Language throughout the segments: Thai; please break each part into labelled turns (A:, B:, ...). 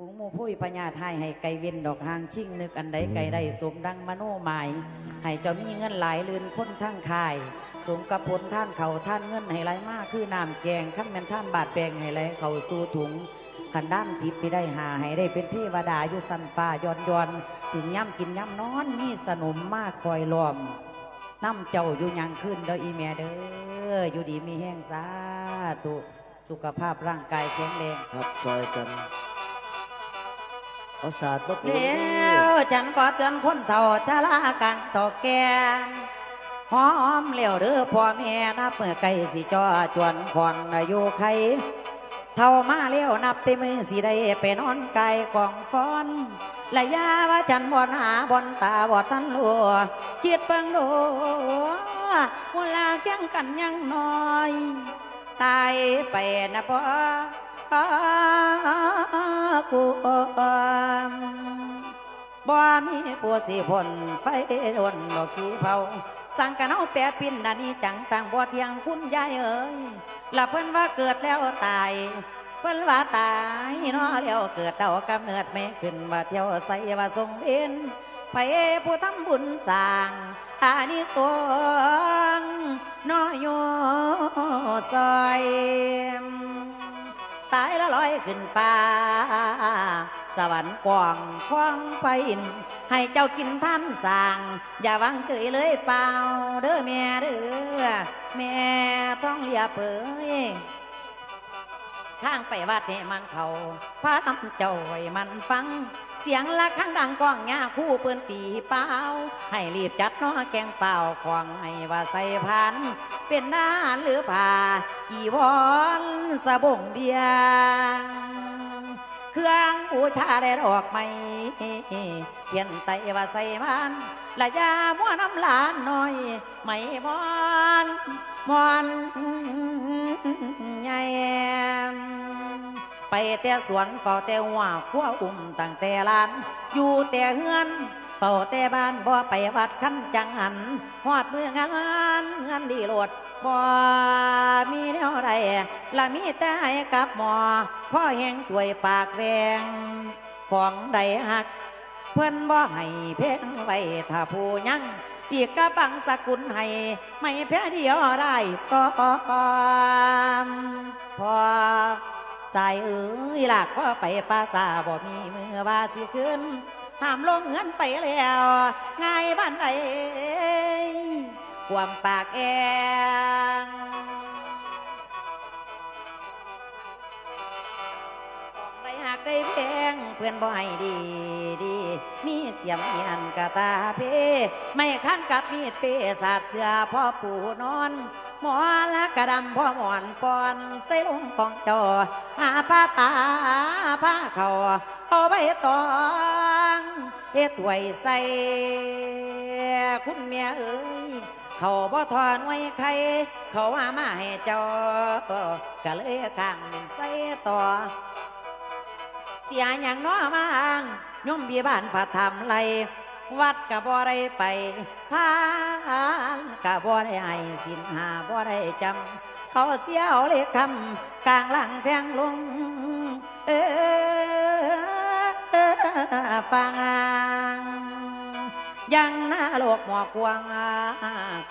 A: ฝูงหมูพุ้ยปัญญาไทยให้ไก่เวียนดอกหางชิ่งนึกอันใดไก่ได้สมดังมโนหมาย ให้เจ้ามีเงินหลายลืนพ้นทั้งคาย สมกับผลท่านเขาท่านเงินให้ไหลมากคือน้ำแกงขั้นแม่นท่านบาดแปลงให้ไหลเขาสู่ถุงขันด้านทิพย์ไปได้หาให้ได้เป็นเทวดาอยู่สันฟ้าย้อนย้อนถึงย่ำกินย่ำนอนมีสนมมากคอยล้อมน้ำเจ้าอยู่ยังขึ้นเด้ออีแม่เด้ออยู่ดีมีแห้งสาตุสุขภาพร่างกายแข็งแรง
B: ครับซอยกัน เอาศาสตร์มาปู
A: แล้วฉันก็เตือนคนเฒ่าชรากันต่อแก่หอมเหลวหรือพ่อแม่นับเมื่อไก่สิจอจวนคอนอายุไขเท่ามาเลี้ยวนับต็มือสิได้ไปนอนไก่กองฟอนและยาว่าฉันบอนหาบอนตาบอดทันลัวคิดเบิ่งดูเวลาแข่งกันยังน้อย ตายไปนะพ่อ กูบ่มีปัวสีพลไฟดนดอกขี้เผาสั่งกันเอาแปรปินดานี้จังต่างบ่เทียงคุณยายเอ้ยละเพิ่นว่าเกิดแล้วตาย เพิ่นว่าตายนาะแล้วเกิดเดากำเนิดไม่ขึ้นว่าเที่ยวใส่ว่าทรงเอ็นไปผู้ทำบุญสร้างอานิสงส์น้อยโยซอย ตายแล้วลอยขึ้นฟ้า สวรรค์กว้างคว้างไปให้เจ้ากินท่านสั่งอย่าวางเฉยเลยเปล่า เด้อแม่เด้อแม่ต้องเลียเปย ทางไปวัดนี่มันเขาพระทำเจ้าไว้มันฟัง เสียงละข้างดังก้องยาคู่เปืนตีเป้าให้รีบจัดน้อแกงเป่าควงให้ว่าใส่พัน เป็นด้าหรือผ่ากี่วอนสะบงเบียงเครื่องบูชาและดอกไม้เทียนไตว่าใส่มันละยามัวน้ำหลานหน่อย ไม่มอน มอนใหญ่ไปแต่สวนเฝ้าแต่หัวขั้วอุ่มตั้งแต่ลาน อยู่แต่เฮือนเฝ้าแต่บ้านบ่ไปวัดขั้นจังหันหอดมืองานเงินดีโลดบ่มีแนวใดละมีแต่ให้กับหมอข้อแหงตวยปากแวง ของใดหัก เพื่อนบ่ให้เพ่งไว้ถ้าผู้ยัง อีกกระปังสกุลให้ไม่แพ้เดียวได้ก็พอสายเอ้ยหลักว่าไปปาสาบ่มีมือว่าสิขึ้นห้ามลงเงินไปแล้วง่ายบ้านไหนความปากแองของ ได้หักได้แพงเพื่อนบ่ให้ดีดี มีเสียมเหียนกะตาเพ ไม่ขั้นกับมีดเปสาดเสือพ่อปู่นอน หมอละกระดำพ่อหมอนปอนใส่ลงกองจอหาผ้าป่าผ้าเขาเอาไปตองเฮ็ดถวยใส่คุณเมียเอ้ยเขาบ่ทอนไว้ใคร เขาว่ามาให้เจ้าก็เลยข้างเป็นใส่ต่อ เสียอย่างน้อมางย่อมบีบ้านพระธรรมไรวัดกะบ่ได้ไปทานกะบ่ได้ให้สินหาบ่ได้จำเขาเสียเอาเลขคำกลางหลังแทงลงเออฟัง ยังหน้าโลกหมอกกวาง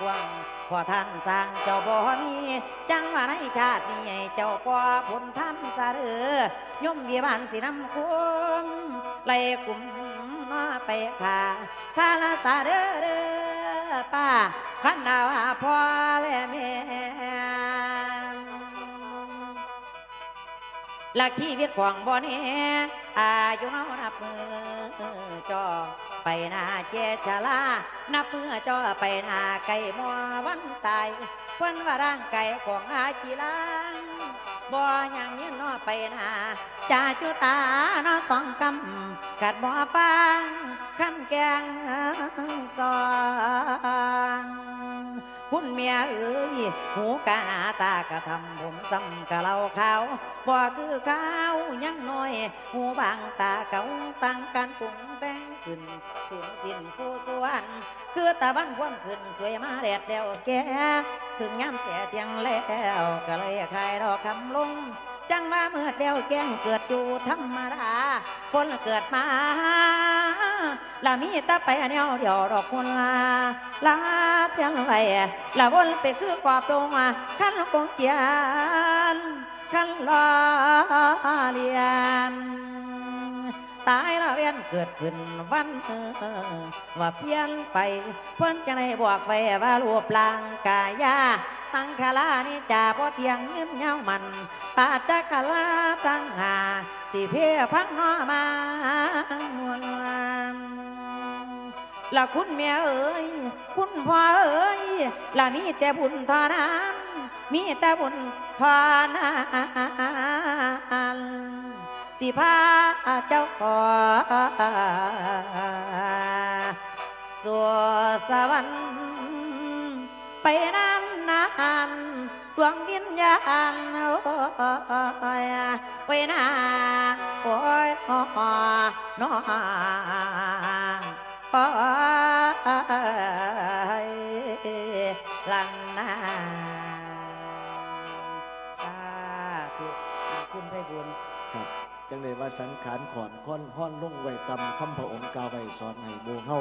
A: กวางพอท่านสร้างเจ้าบ่มี จังว่าในชาตินี้เจ้าป่อผลท่านสะเดือย่อมเบียบานสินำคุ้มไล่กลุ่มมาไปขาข้าละสะเดือเด้อป้าขันดาวพ่อและแม่ลักชีวิตของบ่อนี้อายุเฮานับมือจอ ไปนาเจชลานับมือจอไปนาไก่มัววันตายวันว่าร่างไก่ของอาจีลางบ่ยังยืนนอไปนาจ่าจุตานอสองกำกัดบ่ฟังขั้นแกงสอง คุณเมียเอ้ยหูกะหน้าตากะทำผมซ้ำกะเล่าขาวบ่คือขาวยังน้อย หูบางตาเก่าสั่งการปรุงแต่งขึ้นสูงสิ้นผู้สวนคือตะวันคว่ำขึ้นสวยมาแดดเดียวแกถึงย้ำแต่เตียงแล้วก็เลยคายดอกคำลง จังว่าเมื่อแล้วแก้งเกิดอยู่ธรรมดาคนเกิดมาละมีตาไปเนียวเดียวดอกคนลาลาเทียนไว้ละวนไปคือกอบลงมาขั้นกงเกียนขั้นรอเลียนตายละเวียนเกิดขึ้นวันเออว่าเพี้ยนไปเพิ่อนจะได้บอกไว้ว่ารูปร่างกายา สังขารานี่จ่าพ่เทียงเงินเงามันปาจคลาตั้งหาสิเพพักนอมานวลวานละคุณแม่เอ๋ยคุณพ่อเอ๋ยละมีแต่บุญเท่านั้น มีแต่บุญพอนั้นสิพาเจ้าขอสัวสวรรค์ไปนานนานดวงวิญญาณโอ้ยไปนาโอ้ยนอนโอ้ยลันนาสาธุขอคุณไพบุญ
B: ครับ จังเลยว่าสังขารขอนค้อนห้อนลงไว้ตำคำพระองค์กาวไว้สอนให้โมเฮา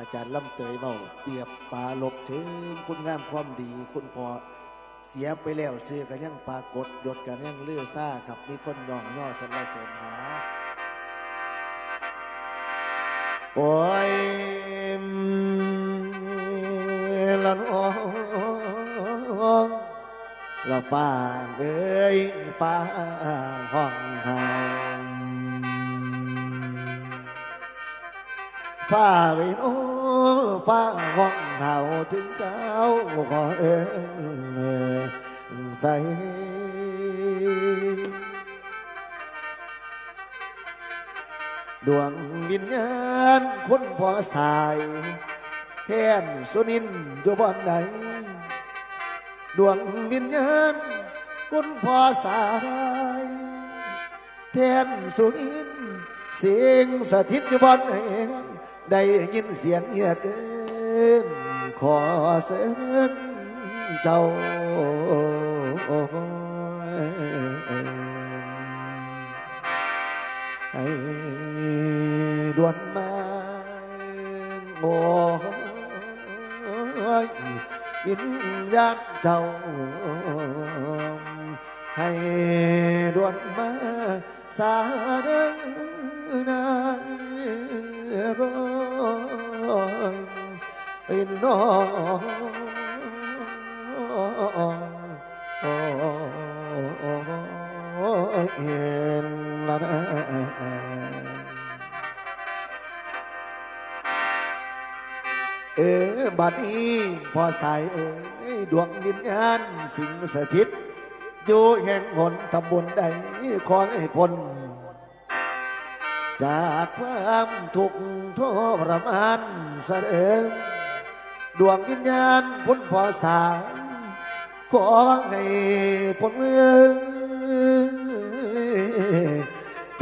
B: อาจารย์ล่ำเตยเบาเปรียบปลาลบถึงคุณงามความดี คุณพอเสียไปแล้วเสือกันยังปรากฏหยดกันยังเลือซ่าครับมีคนยองย่อสรรเสริญหา โอ้ยละน้องละป้าเอ้ยป้าห้องเฮาฟ้าไว้โอ้ ฟ้าห้องเฮาถึงเก้าขอเอิญใส่ดวงวิญญาณคนพอสาย แทนสุนินอยู่บ้านไหนดวงวิญญาณคนพอสาย แทนสุนินเสียงสถิตอยู่บ้านไหน ได้ยินเสียงเงียบเกินขอเส้นเจ้าให้ดวนมาโอ้ยวิญญาณเจ้าให้ดวนมาสาเดินนาย เป็นน้องเอ็นละเออบัดนี้พอสายเอ้ดวงวิญญาณสิงสถิต อยู่แห่งหนตำบลใดขอให้พ้นจากความทุกข์ทรมานเสริม ดวงวิญญาณพ้นพอสายขอให้พ้นเมือง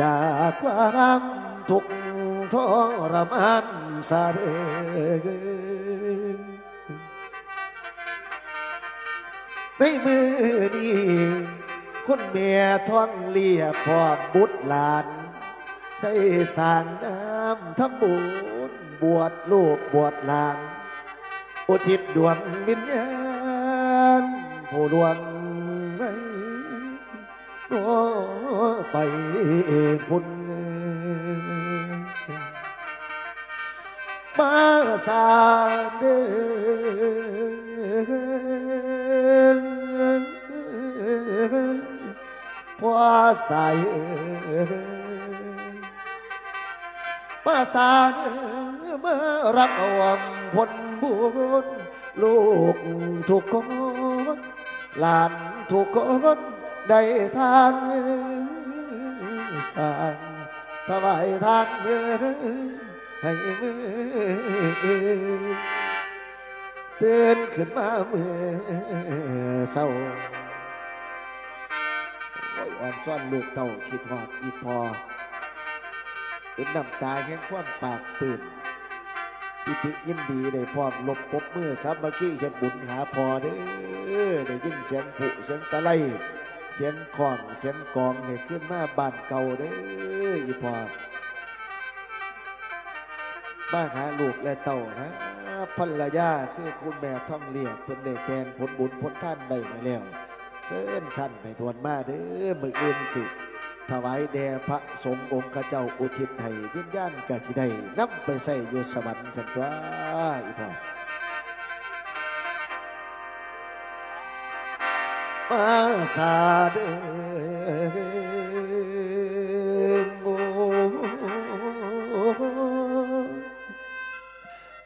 B: จากความทุกข์ทรมานสริมในมือนี้คุณแม่ท้องเลียพอบุตรหลาน ได้สร้างน้ำทำบุญบวชลูกบวชหลาน อุทิศดวงวิญญาณผู้ดวงไม่โน้ไปพุ่นมาสาเดินพอสายมาสาเมารับเอาอมผล บุญ ลูกทุกคนหลานทุกคนได้ทานสางถวายทานเงินให้มือตื่นขึ้นมาเมื่อเศร้าโอ้ยอ่อนซ่อนลูกเต่าคิดหอดอีพอเป็นน้ำตาแห่งความปากปืน ปิติยินดีได้พร้อมลบปบมือสามัคคีเฮ็ดบุญหาพอเด้อได้ยินเสียงผุเสียงตะไลเสียงของเสียงกองให้ขึ้นมาบ้านเก่าเด้ออีพอมาหาลูกและเต่าฮะภรรยาคือคุณแม่ท่องเลียบเพิ่นได้แต่งผลบุญผลท่านไปให้แล้วเชิญท่านไปดวนมาเด้อมืออื่นสิ ถวายแด่พระสงฆ์องค์ข้าเจ้าอุทิศให้วิญญาณกสิได้นำไปใส่อยู่สวรรค์สันตัวอีพ่อมาสาเดงโอ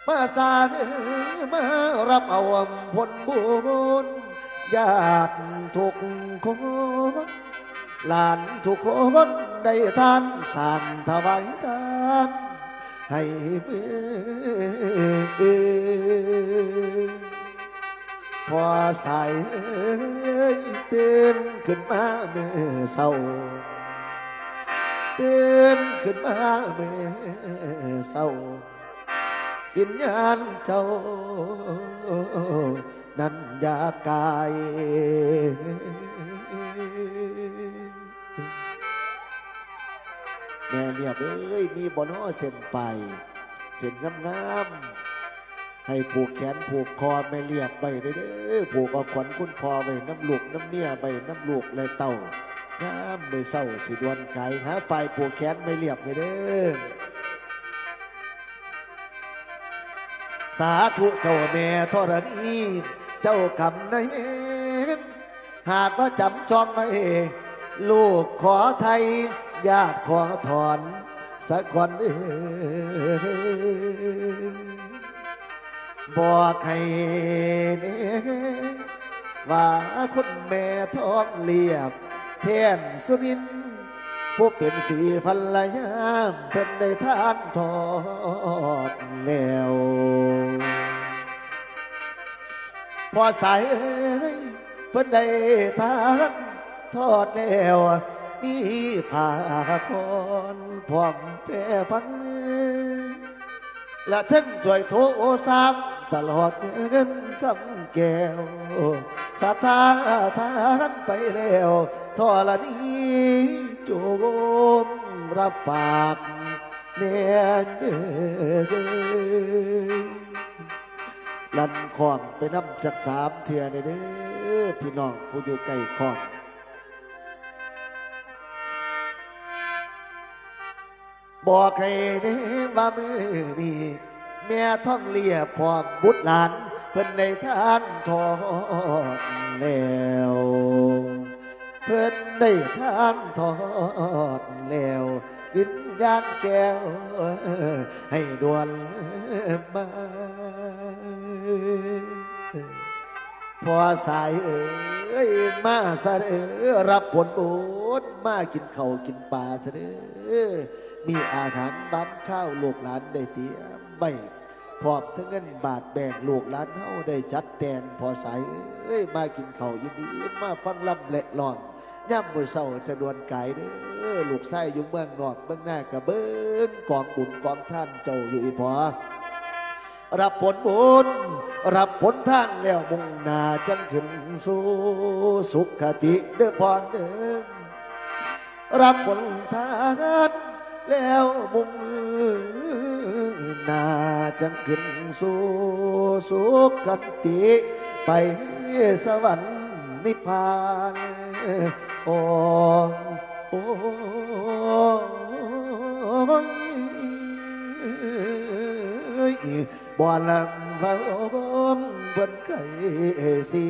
B: มาสาเดมารับเอาอำผลบุญญาติทุกคน หลานทุกคนได้ทานสั่งถวายทานให้เมื่อพอสายเอ้ยตื่นขึ้นมาเมื่อเศร้าตื่นขึ้นมาเมื่อเศร้าวิญญาณเจ้านั้นอยากกาย แม่เรียบเอ้ยมีบอนอเส้นไฟเส้นงามๆให้ผูกแขนผูกคอไม่เรียบไปเด้อผูกเอาขวัญคุณพ่อไปน้ำลูกน้ำเมียไปน้ำลูกและเต่าน้ำมือเศร้าสิดวนไก่หาไฟผูกแขนไม่เรียบเลยเด้อสาธุเจ้าแม่ธรณีเจ้ากำในเนหากว่าจำจองไว้ลูกขอไทย ญาติขอถอนสักคนบอกให้เน่ว่าคุณแม่ท้องเลียบแทนสุรินผู้เป็นสีภรรยาเพิ่นได้ทานทอดแล้วพอสายเอ้ยเพิ่นได้ทานทอดแล้ว มีผ้าพรพร้อมแปรฟันและถึงช่วยโทสามตลอดเงินคำแก้วสาธาทานไปแล้วทอละนี้โจมรับฝากแน่เด้อลันคองไปน้ำจากสามเถื่อเด้อพี่น้องผู้อยู่ใกล้คอง บอกให้เด้ว่ามือนี้แม่ท่องเลียพร้อมบุตรหลาน เพิ่นในทานทอดแล้ว เพิ่นได้ทานทอดแล้ว วิญญาณแก้ว ให้ดวนมาพอสายเอ้ย มาสะเด้อรับผลบุญมากินเขากินปลาสะเด้อมีอาหารบ้านข้าวลูกหลานได้เตรียมไว้พร้อมทั้งเงินบาทแบ่งลูกหลานเฮาได้จัดแต่งพอใสเอ้ยมากินเขายินดีมาฟังลำและลองย่ำมือเศร้าจะดวนไกายเด้อลูกไส้อยู่เมืองนอกเมืองหน้ากะเบิ้งกองบุญกองท่านเจ้าอยู่อีพอ รับผลบุญรับผลท่านแล้วมุ่งหน้าจังขึ้นสู่สุขติเด้อพรเด้อรับผลทานแล้วมุ่งหน้าจังขึ้นสู่สุขติ ไปสวรรค์นิพพานโอ้โอ้ย บ่ลำพระองค์บนไก่สี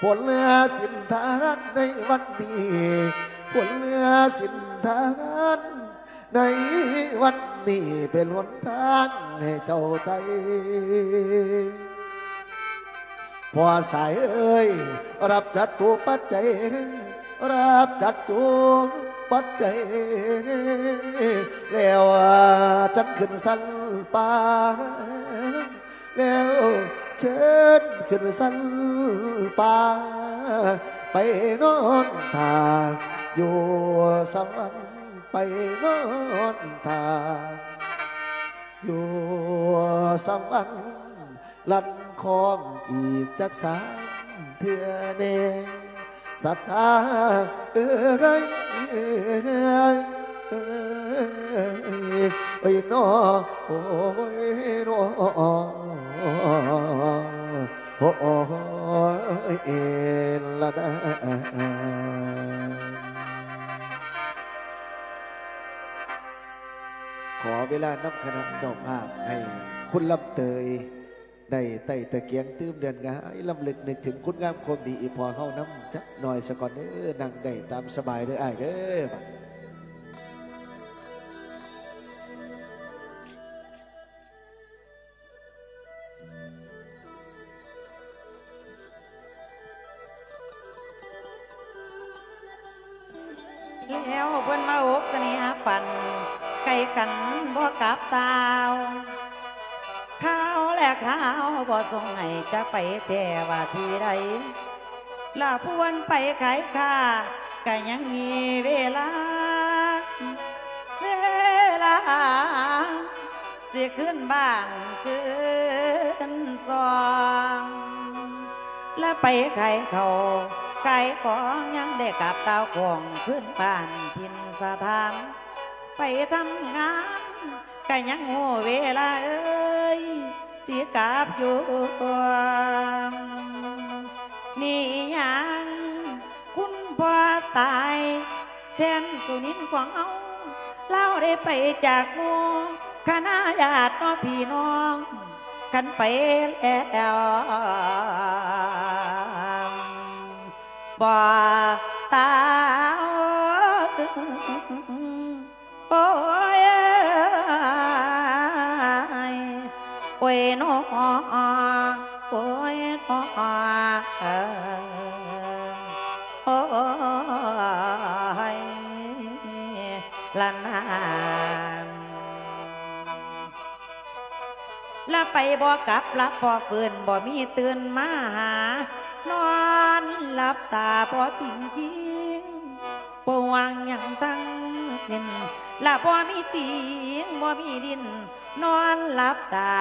B: ผลเรือสินทานในวันนี้ผลเรือสินทานในวันนี้เป็นหนทางให้เจ้าไตพอสายเอ้ย รับจัดตัวปัจจัย รับจัดตัว ปัจจัยแล้วจันขึ้นสันป่าแล้วเชิญขึ้นสันป่าไปนอนทาอยู่สวรรค์ไปนอนทาอยู่สวรรค์ลันคองอีกจักสามเทเถื่อเน ศรัทธาเอ้ยเอ้ยเอ้ยเอ้ยน้อโอ้ยน้อโอ้ยเอละนะขอเวลานำคณะเจ้าภาพให้คุณลำเตย ได้ไต่ตะเกียงตื้มเดือนงายลำลึกนึกถึงคุณงามความดีอีพอเข้าน้ำจักหน่อยสะก่อนเด้อนั่งได้ตามสบายเด้ออ้เด้อบัด
A: ลาพวนไปขายข้าก็ยังมีเวลา เวลาสิขึ้นบ้านขึ้นซองและไปไขเขาไก่ของยังได้กลับเตาของขึ้นบ้านทินสถาน ไปทำงานก็ยังโง่เวลาเอ้ยสียกลับอยู่นี่ ตายแทนสุนินของเอาเล่าได้ไปจากหมู่คณะญาติน้องพี่น้อง กันไปแล้วบ่ ไปบ่กลับละพอฝืนบ่มีตื่นมาหา นอนหลับตาพอติ่งยิงบ่วางหยังทั้งสิ้นละบ่มีติงบ่มีดิน นอนหลับตา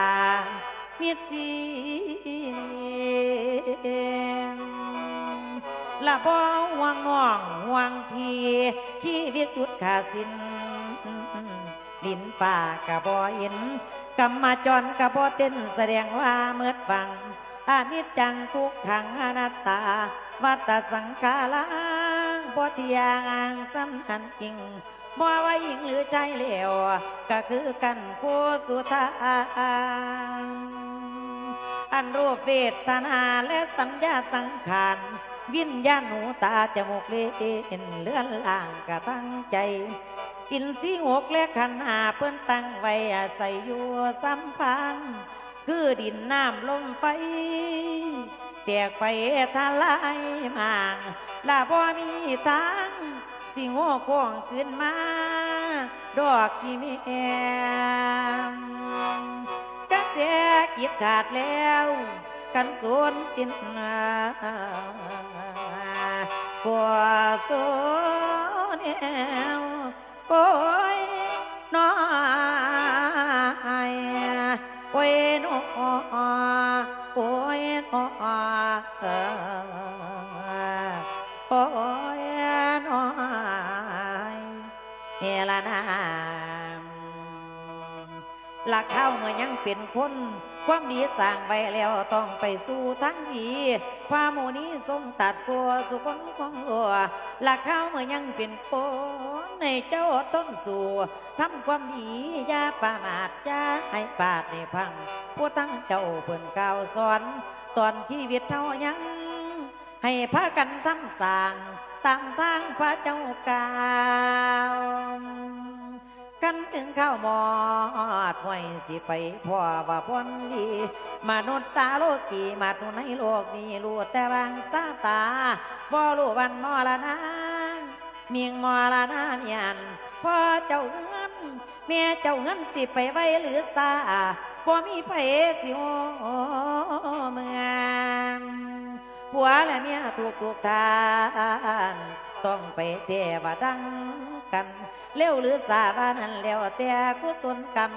A: มีสีละบ่ห่วงน้องห่วงพี่ชีวิตสุดขาดสิ้น ดินป่ากะบ่เห็นกรรมาจรกะบ่เต้นแสดงว่าเมื่อฟังอานิจจังทุกขังอนัตตา วัตสังขาราบ่เทียงอ้างสำคัญจริงบ่ว่าหญิงหรือใจเลวก็คือกันผู้สุธานอันรูปเวทนาและสัญญาสังขารวิญญาณหูตาจมูกเล่นเลื่อนล่างกระตั้งใจ อินสีหกและขันหาเพิ่นตั้งไว้อาศัยอยู่สัมพัง คือดินน้ำลมไฟแตกไปทลายมางลาบ่มีทางสิโง่กวงขึ้นมา ดอกที่แม่มกระแสกิดขาดแล้วกันสูญสิ้นกว่าโซแนว โอ้ยน้อยโอ้ยน้อโอ้ยน้อโอ้ยน้อยเฮละนามลักเข้าเมื่อยังเป็นคน ความดีสร้างไว้แล้วต้องไปสู่ทั้งดีความหมูนี้ทรงตัดกัวสุคนของหัวหลักเข้าเมื่อยังเป็นคนในเจ้าต้นสู่ทำความดีอย่าประมาทอย่าให้ปาดในพังผู้ตั้งเจ้าเพิ่นก่าวสอนตอนชีวิตเท่ายัง ให้พากันทำสร้างตามทางพระเจ้ากาว กันถึงข้าวหมอดห้วยสิไปพ่อว่าพ้นดีมนุษย์สาโลกีมาตุในโลกนี้รู้แต่บางสาตาบ่รู้วันมอละนะเมียงมอละนะเมียนพ่อเจ้าเงินแม่เจ้าเงินสิไปไว้หรือซาบ่มีไผสิโอเมืองผัวและเมียถูกถูกทาน ต้องไปเทวดังกัน เร็วหรือสาบานั้นแล้วแต่กุศลกรรม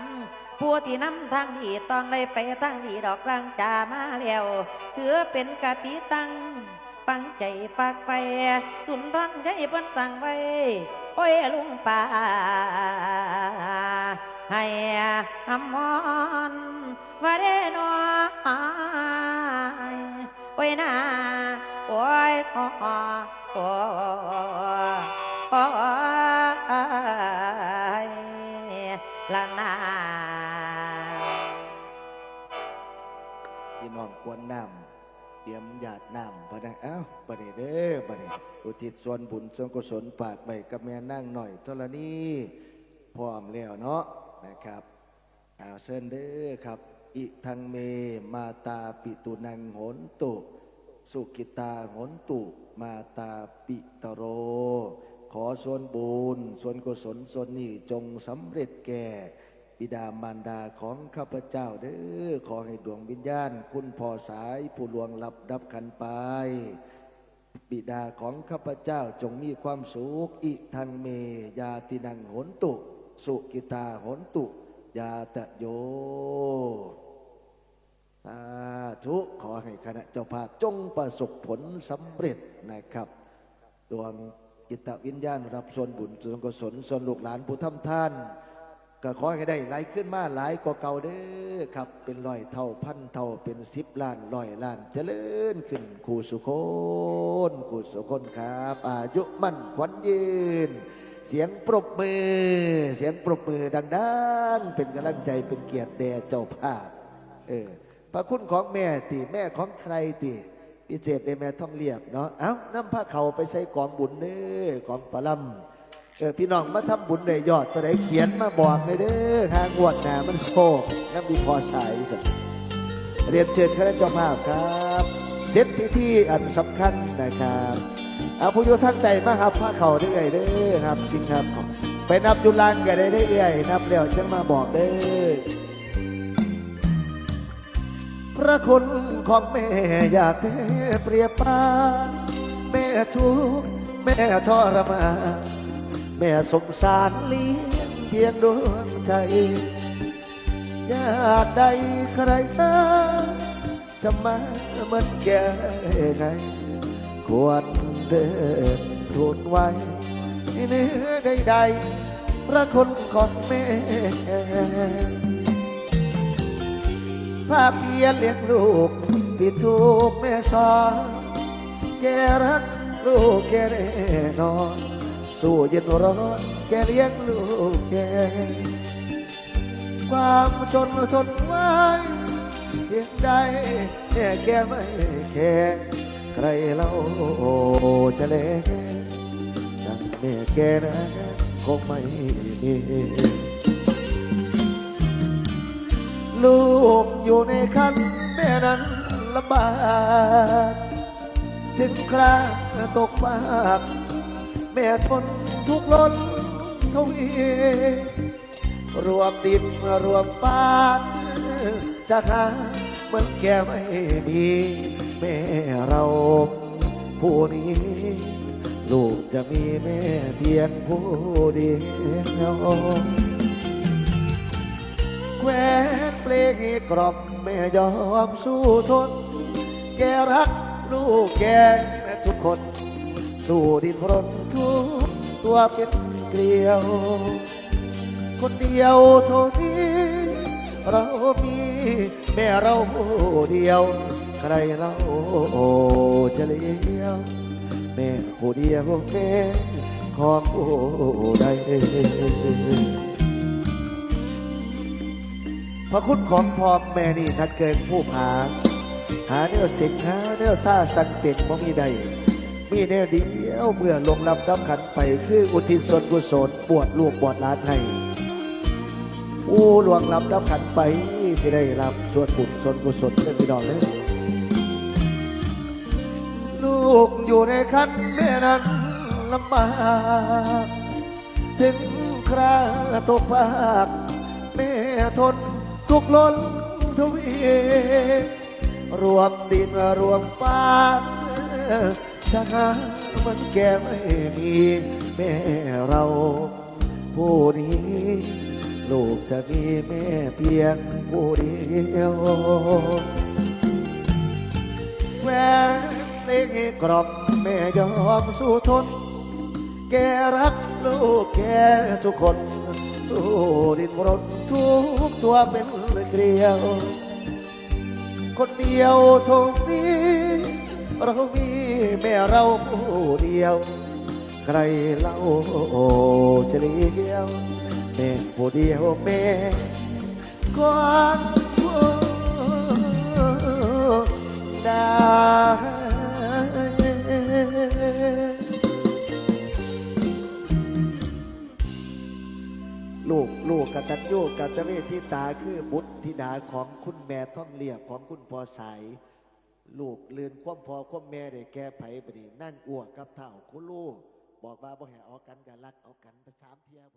A: ผู้ที่นำทางดีต้องได้ไปทางดีดอกรังจามาแล้วถือเป็นกติตั้งฟังใจฝากไป สุนทรใจเพิ่นสั่งไว้โอ้ยลุงป่าให้หำมอนว่าได้นอโอ้ยนาโอ้ยโอ้โอ้ ละนา
B: พี่น้องกวนน้ำเตรียมหยาดน้ำบัดนี้เอ้าบัดนี้เด้อบัดนี้อุทิศส่วนบุญส่วนกุศลฝากไปกับแม่นั่งหน่อยเท่านี้พร้อมแล้วเนาะนะครับเอาเชิญเด้อครับอิทังเมมาตาปิตุนังโหนตุ สุกิตาโหนตุ มาตาปิตโร ขอส่วนบุญส่วนกุศลส่วนนี้จงสำเร็จแก่บิดามารดาของข้าพเจ้าเด้อขอให้ดวงวิญญาณ คุณพ่อสายผู้ลวงลับดับขันไป บิดาของข้าพเจ้าจงมีความสุขอิทังเมยาตินังหนตุ สุกิตาหนตุ ยาตะโยสาธุขอให้คณะเจ้าภาพจงประสบผลสำเร็จนะครับ ดวง จิตวิญญาณรับส่วนบุญส่วนกุศลส่วนลูกหลานผู้ทำท่าน ก็ขอให้ได้ไหลขึ้นมาหลายกว่าเก่าเด้อครับ เป็นร้อยเท่าพันเท่าเป็นสิบล้านร้อยล้านเจริญขึ้นคู่สุคนคู่สุคนครับ อายุมั่นขวัญยืน เสียงปรบมือ เสียงปรบมือดังๆ เป็นกำลังใจเป็นเกียรติแด่เจ้าภาพเออพระคุณของแม่ติแม่ของใครติ พิเศษในแม่ท่องเรียบเนาะ เอ้าน้ำผ้าเขาไปใส่กองบุญเด้อกองปลาล่ำเออพี่น้องมาทำบุญในยอดตัวไหนเขียนมาบอกเลยเด้อหางวดหนามันโชคน้ำมีพอสายสักเรียนเชิญคณะเจ้าภาพครับเสร็จพิธีอันสำคัญนะครับเอาผู้อยู่ทางใจมาครับผ้าเขาได้ไงเด้อครับสิ่งครับ ไปนับจุลังกันได้ได้เอื่อยนับแล้วจังมาบอกเด้อพระคุณ ของแม่อยากเทเปรียบปานแม่ทุกข์แม่ทรมานแม่สงสารเลี้ยงเพียงดวงใจญาติใดใครก็จะมาเหมือนแกไง ควรเดินทูลไว้เนื้อใดๆพระคุณของแม่าเพียเลี้ยงลูกพี่ถูกแม่สอนแกรักลูกแกแน่นอน สู้เย็นร้อนแกเลี้ยงลูกแก ความจนทนไว้เพียงใดแค่แกไม่แค่ใครเล่าจะเล่นดังแม่แกนะคงไม่มี ลูกอยู่ในคันแม่นั้นลำบากถึงคราตกฟากแม่ทนทุกข์ล้นทวีรวมดินรวมปานจะหาเหมือนแกไม่มีแม่เราผู้นี้ลูกจะมีแม่เพียงผู้เดียวแคว เพลงให้กรอบแม่ยอมสู้ทน แกรักลูกแกแทุกคน สู้ดินรนทุกตัวเป็นเกลียว คนเดียวเท่านี้ เรามีแม่เราเดียว ใครเราจะเลี้ยวแม่ผู้เดียวเป็นของผู้ใด ระคุณของพ่อแม่นี่นักเกินผู้ผาหาแนวสิงหาแนวซาสังเต็กบ่มีใด มีแนวเดียวเมื่อลงรับดับขันไป คืออุทิศส่วนกุศลบวชลูกบวชหลานให้ผู้ลวงรับดับขันไป สิได้รับส่วนบุญส่วนกุศลเรื่องพี่น้องเลยลูกอยู่ในคันแม่นั้นลำบาก ถึงคราตกฟาก ทุกข์ล้นทวีรวมดินรวมปานจะหามันแก่ไม่มีแม่เราผู้นี้ลูกจะมีแม่เพียงผู้เดียวแหวนเลงให้กรอบแม่ยอมสู้ทน แกรักลูกแกทุกคน สู้ดินรนทุกตัวเป็นเกลียว คนเดียวโทนี้เรามีแม่เราผู้เดียว ใครเล่าจะเลี้ยวแม่ผู้เดียวแม่กวางด ตัญญูกตเวทิตาคือบุตรธิดาของคุณแม่ท่องเรียบของคุณพ่อสาย ลูกเลือนความพอความแม่ได้แก้ไผบดีนั่งอ้วกกับเท่าคุณลูกบอกว่าบ่ให้เอากันกันรักเอากันประสามเทียบ